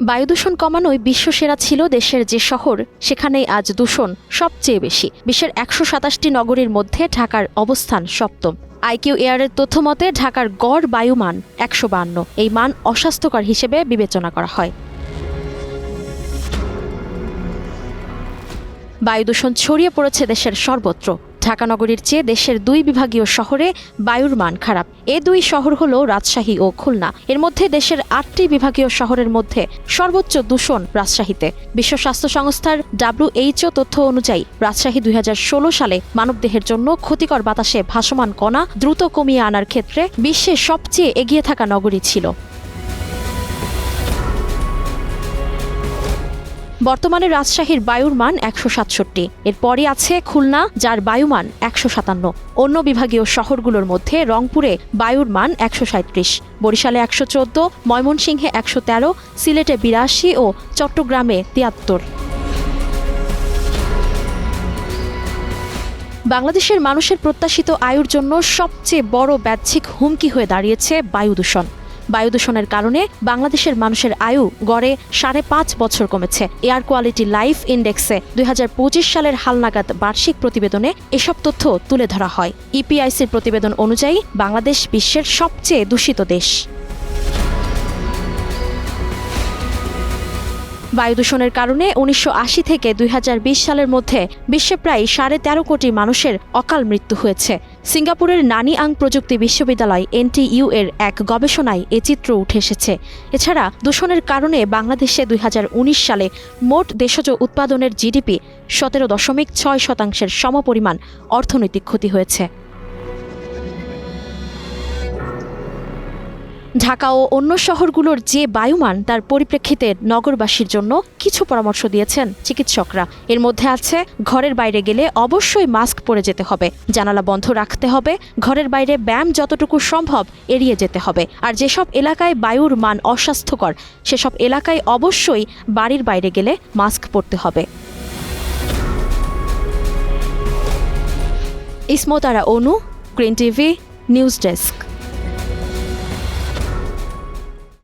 বায়ুদূষণ কমানোয় বিশ্বসেরা ছিল দেশের যে শহর, সেখানেই আজ দূষণ সবচেয়ে বেশি। বিশ্বের একশো সাতাশটি নগরীর মধ্যে ঢাকার অবস্থান সপ্তম। আইকিউ এয়ারের তথ্য মতে ঢাকার গড় বায়ুমান একশো বান্ন। এই মান অস্বাস্থ্যকর হিসেবে বিবেচনা করা হয়। বায়ুদূষণ ছড়িয়ে পড়েছে দেশের সর্বত্র। ঢাকা নগরীর চেয়ে দেশের দুই বিভাগীয় শহরে বায়ুর মান খারাপ। এ দুই শহর হল রাজশাহী ও খুলনা। এর মধ্যে দেশের আটটি বিভাগীয় শহরের মধ্যে সর্বোচ্চ দূষণ রাজশাহীতে। বিশ্ব স্বাস্থ্য সংস্থার ডাব্লিউএইচও তথ্য অনুযায়ী রাজশাহী দুই হাজার ষোলো সালে মানবদেহের জন্য ক্ষতিকর বাতাসে ভাসমান কণা দ্রুত কমিয়ে আনার ক্ষেত্রে বিশ্বে সবচেয়ে এগিয়ে থাকা নগরী ছিল। বর্তমানে রাজশাহীর বায়ুর মান একশো সাতষট্টি। এরপরই আছে খুলনা, যার বায়ুমান একশো সাতান্ন। অন্য বিভাগীয় শহরগুলোর মধ্যে রংপুরে বায়ুর মান একশো সাঁত্রিশ বরিশালে একশো চোদ্দ, ময়মনসিংহে একশো তেরো, সিলেটে বিরাশি ও চট্টগ্রামে তিয়াত্তর। বাংলাদেশের মানুষের প্রত্যাশিত আয়ুর জন্য সবচেয়ে বড় বাহ্যিক হুমকি হয়ে দাঁড়িয়েছে বায়ু দূষণ। বায়ু দূষণের কারণে বাংলাদেশের মানুষের আয়ু গড়ে সাড়ে পাঁচ বছর কমেছে। এয়ার কোয়ালিটি লাইফ ইন্ডেক্সে দুই হাজার পঁচিশ সালের হালনাগাদ বার্ষিক প্রতিবেদনে এসব তথ্য তুলে ধরা হয়। ইপিআইসির প্রতিবেদন অনুযায়ী বাংলাদেশ বিশ্বের সবচেয়ে দূষিত দেশ। বায়ু দূষণের কারণে উনিশশো আশি থেকে দুই হাজার বিশ সালের মধ্যে বিশ্বে প্রায় সাড়ে তেরো কোটি মানুষের অকাল মৃত্যু হয়েছে। সিঙ্গাপুরের নানি আং প্রযুক্তি বিশ্ববিদ্যালয় এনটিইউ এর এক গবেষণায় এ চিত্র উঠে এসেছে। এছাড়া দূষণের কারণে বাংলাদেশে দুই হাজার উনিশ সালে মোট দেশজ উৎপাদনের জিডিপি সতেরো দশমিক ছয় শতাংশের সমপরিমাণ অর্থনৈতিক ক্ষতি হয়েছে। ঢাকা ও অন্য শহরগুলোর যে বায়ুমান, তার পরিপ্রেক্ষিতে নগরবাসীর জন্য কিছু পরামর্শ দিয়েছেন চিকিৎসকরা। এর মধ্যে আছে, ঘরের বাইরে গেলে অবশ্যই মাস্ক পরে যেতে হবে, জানালা বন্ধ রাখতে হবে, ঘরের বাইরে ব্যায়াম যতটুকু সম্ভব এড়িয়ে যেতে হবে। আর যেসব এলাকায় বায়ুর মান অস্বাস্থ্যকর, সেসব এলাকায় অবশ্যই বাড়ির বাইরে গেলে মাস্ক পরতে হবে। Ismatara Anu, green TV, news desk.